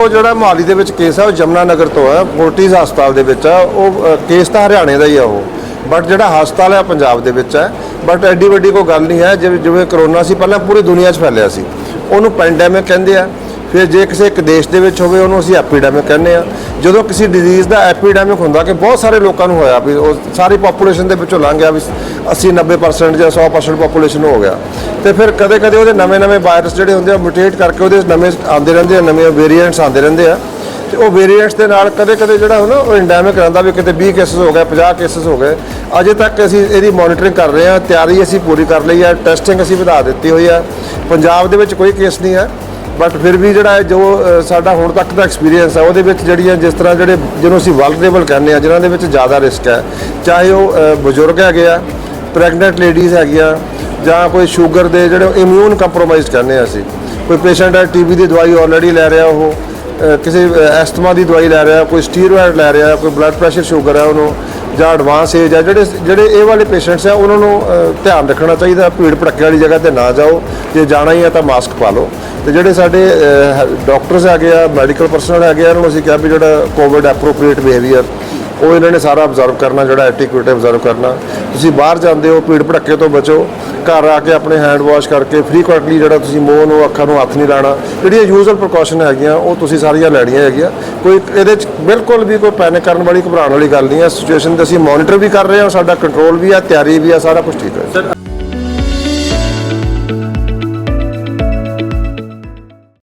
ਉਹ ਜਿਹੜਾ ਮੋਹਾਲੀ ਦੇ ਵਿੱਚ ਕੇਸ ਆ ਉਹ ਜਮਨਾ ਨਗਰ ਤੋਂ ਹੈ ਫੋਰਟਿਸ ਹਸਪਤਾਲ ਦੇ ਵਿੱਚ ਆ। ਉਹ ਅ, ਕੇਸ ਤਾਂ ਹਰਿਆਣੇ ਦਾ ਹੀ ਆ ਉਹ। ਬਟ ਜਿਹੜਾ ਹਸਪਤਾਲ ਹੈ ਪੰਜਾਬ ਦੇ ਵਿੱਚ ਹੈ ਬਟ ਐਡੀ ਵੱਡੀ ਕੋਈ ਗੱਲ ਨਹੀਂ ਹੈ ਜਿਵੇਂ ਜਿਵੇਂ ਕਰੋਨਾ ਸੀ ਪਹਿਲਾਂ ਪੂਰੀ ਦੁਨੀਆ 'ਚ ਫੈਲਿਆ ਸੀ। ਉਹਨੂੰ ਪੈਂਡੈਮਿਕ ਕਹਿੰਦੇ ਆ। ਫਿਰ ਜੇ ਕਿਸੇ ਇੱਕ ਦੇਸ਼ ਦੇ ਵਿੱਚ ਹੋਵੇ, ਉਹਨੂੰ ਅਸੀਂ ਐਪੀਡੈਮਿਕ ਕਹਿੰਦੇ ਆ ਜਦੋਂ ਕਿਸੇ ਡਿਜ਼ੀਜ਼ ਦਾ ਐਪੀਡੈਮਿਕ ਹੁੰਦਾ ਕਿ ਬਹੁਤ ਸਾਰੇ ਲੋਕਾਂ ਨੂੰ ਹੋਇਆ ਵੀ ਉਹ ਸਾਰੀ ਪੋਪੂਲੇਸ਼ਨ ਦੇ ਵਿੱਚੋਂ ਲੰਘ ਗਿਆ ਵੀ 80 90% ਜਾਂ 100% ਪੋਪੂਲੇਸ਼ਨ ਹੋ ਗਿਆ। ਤੇ ਫਿਰ ਕਦੇ-ਕਦੇ ਉਹਦੇ ਨਵੇਂ-ਨਵੇਂ ਵਾਇਰਸ ਜਿਹੜੇ ਹੁੰਦੇ ਆ ਮਿਊਟੇਟ ਕਰਕੇ ਉਹਦੇ ਨਵੇਂ ਆਉਂਦੇ ਰਹਿੰਦੇ ਆ, ਨਵੇਂ ਵੇਰੀਐਂਟਸ ਆਉਂਦੇ ਰਹਿੰਦੇ ਆ। ਤੇ ਉਹ ਵੇਰੀਐਂਟਸ ਦੇ ਨਾਲ ਕਦੇ-ਕਦੇ ਜਿਹੜਾ ਹੋ ਉਹ ਐਂਡੈਮਿਕ ਰਹਿੰਦਾ ਵੀ ਕਿਤੇ 20 ਕੇਸਸ ਹੋ ਗਏ 50 ਕੇਸਸ ਹੋ ਗਏ। ਅਜੇ ਤੱਕ ਅਸੀਂ ਇਹਦੀ ਮੋਨੀਟਰਿੰਗ ਕਰ ਰਹੇ ਹਾਂ, ਤਿਆਰੀ ਅਸੀਂ ਪੂਰੀ ਕਰ ਲਈ ਹੈ ਟੈਸਟਿੰਗ ਅਸੀਂ ਵਧਾ ਦਿੱਤੀ ਹੋਈ ਹੈ। ਪੰਜਾਬ ਦੇ ਵਿੱਚ ਕੋਈ ਕੇਸ ਨਹੀਂ ਹੈ। ਬਟ ਫਿਰ ਵੀ ਜਿਹੜਾ ਹੈ ਜੋ ਸਾਡਾ ਹੁਣ ਤੱਕ ਦਾ ਐਕਸਪੀਰੀਅੰਸ ਹੈ ਉਹਦੇ ਵਿੱਚ ਜਿਹੜੀਆਂ ਜਿਸ ਤਰ੍ਹਾਂ ਜਿਹੜੇ, ਜਿਹਨੂੰ ਅਸੀਂ ਵਲਨਰੇਬਲ ਕਹਿੰਦੇ ਆ ਜਿਨ੍ਹਾਂ ਦੇ ਵਿੱਚ ਜ਼ਿਆਦਾ ਰਿਸਕ ਹੈ। ਚਾਹੇ ਉਹ ਬਜ਼ੁਰਗ ਹੈਗੇ ਆ ਪ੍ਰੈਗਨੈਂਟ ਲੇਡੀਜ਼ ਹੈਗੀਆਂ, ਜਾਂ ਕੋਈ ਸ਼ੂਗਰ ਦੇ ਜਿਹੜੇ ਇਮਿਊਨ ਕੰਪਰੋਮਾਈਜ਼ ਕਹਿੰਦੇ ਆ ਅਸੀਂ। ਕੋਈ ਪੇਸ਼ੈਂਟ ਹੈ ਟੀਬੀ ਦੀ ਦਵਾਈ ਆਲਰੇਡੀ ਲੈ ਰਿਹਾ ਉਹ ਕਿਸੇ ਐਸਥਮਾ ਦੀ ਦਵਾਈ ਲੈ ਰਿਹਾ, ਕੋਈ ਸਟੀਰੋਇਡ ਲੈ ਰਿਹਾ, ਕੋਈ ਬਲੱਡ ਪ੍ਰੈਸ਼ਰ ਸ਼ੂਗਰ ਹੈ ਉਹਨੂੰ। ਜਾਂ ਐਡਵਾਂਸ ਏਜ ਆ, ਜਿਹੜੇ ਜਿਹੜੇ ਇਹ ਵਾਲੇ ਪੇਸ਼ੈਂਟਸ ਆ, ਉਹਨਾਂ ਨੂੰ ਧਿਆਨ ਰੱਖਣਾ ਚਾਹੀਦਾ, ਭੀੜ ਭੜੱਕੇ ਵਾਲੀ ਜਗ੍ਹਾ ਤੇ ਨਾ ਜਾਓ। ਜੇ ਜਾਣਾ ਹੀ ਹੈ ਤਾਂ ਮਾਸਕ ਪਾ ਲਓ। ਤੇ ਜਿਹੜੇ ਸਾਡੇ ਡਾਕਟਰਸ ਹੈਗੇ ਆ ਮੈਡੀਕਲ ਪਰਸਨਲ ਹੈਗੇ ਆ ਉਹਨਾਂ ਨੂੰ ਅਸੀਂ ਕਿਹਾ ਵੀ ਜਿਹੜਾ ਕੋਵਿਡ ਐਪਰੋਪ੍ਰੀਏਟ ਬਿਹੇਵੀਅਰ ਉਹ ਇਹਨਾਂ ਨੇ ਸਾਰਾ ਅਬਜ਼ਰਵ ਕਰਨਾ, ਜਿਹੜਾ ਐਟੀਕੇਟ ਅਬਜ਼ਰਵ ਕਰਨਾ। ਤੁਸੀਂ ਬਾਹਰ ਜਾਂਦੇ ਹੋ, ਭੀੜ ਭੜੱਕੇ ਤੋਂ ਬਚੋ। ਘਰ ਆ ਕੇ ਆਪਣੇ ਹੈਂਡ ਵਾਸ਼ ਕਰਕੇ ਫ੍ਰੀਕੁਐਂਟਲੀ ਜਿਹੜਾ ਤੁਸੀਂ ਮੂੰਹ ਨੂੰ, ਅੱਖਾਂ ਨੂੰ ਹੱਥ ਨਹੀਂ ਲਾਣਾ, ਜਿਹੜੀਆਂ ਯੂਜ਼ੂਅਲ ਪ੍ਰੀਕਾਸ਼ਨ ਹੈਗੀਆਂ, ਉਹ ਤੁਸੀਂ ਸਾਰੀਆਂ ਲੈਣੀਆਂ ਹੈਗੀਆਂ। ਕੋਈ ਇਹਦੇ ਚ ਬਿਲਕੁਲ ਵੀ ਕੋਈ ਪੈਨਿਕ ਕਰਨ ਵਾਲੀ, ਘਬਰਾਉਣ ਵਾਲੀ ਗੱਲ ਨਹੀਂ ਹੈ। ਸਿਚੁਏਸ਼ਨ ਤੇ ਅਸੀਂ ਮੋਨੀਟਰ ਵੀ ਕਰ ਰਹੇ ਹਾਂ, ਸਾਡਾ ਕੰਟਰੋਲ ਵੀ ਹੈ, ਤਿਆਰੀ ਵੀ ਹੈ, ਸਾਰਾ ਕੁਝ ਠੀਕ ਹੈ।